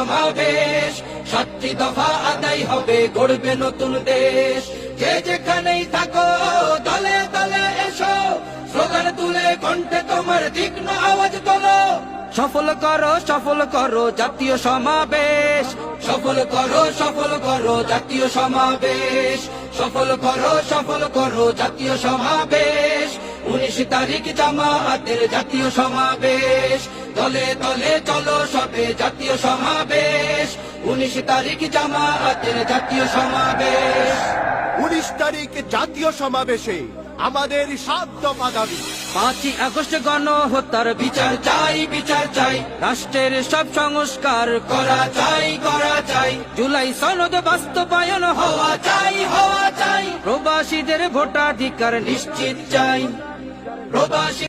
সমাবেশ। সাতটি দফা আদায় হবে, গড়বে নতুন দেশ। যে যেখানেই থাকো, দলে দলে এসো। স্লোগান তুলে কণ্ঠে তোমার তীক্ষ্ণ আওয়াজ তোলো। সফল করো সফল করো, জাতীয় সমাবেশ। সফল করো সফল করো, জাতীয় সমাবেশ। সফল করো সফল করো, জাতীয় সমাবেশ। উনিশ তারিখ জামায়াতের জাতীয় সমাবেশ। দলে দলে চলো সবে জাতীয় সমাবেশ। উনিশ তারিখ জামায়াতের জাতীয় সমাবেশ। উনিশ তারিখ জাতীয় সমাবেশে আমাদের সাত দফা দাবি পাঁচই আগস্ট গণ হত্যার বিচার চাই বিচার চাই। রাষ্ট্রের সব সংস্কার করা চাই করা চাই। জুলাই সনদ বাস্তবায়ন হওয়া চাই হওয়া চাই। প্রবাসীদের ভোটাধিকার নিশ্চিত চাই। প্রবাসী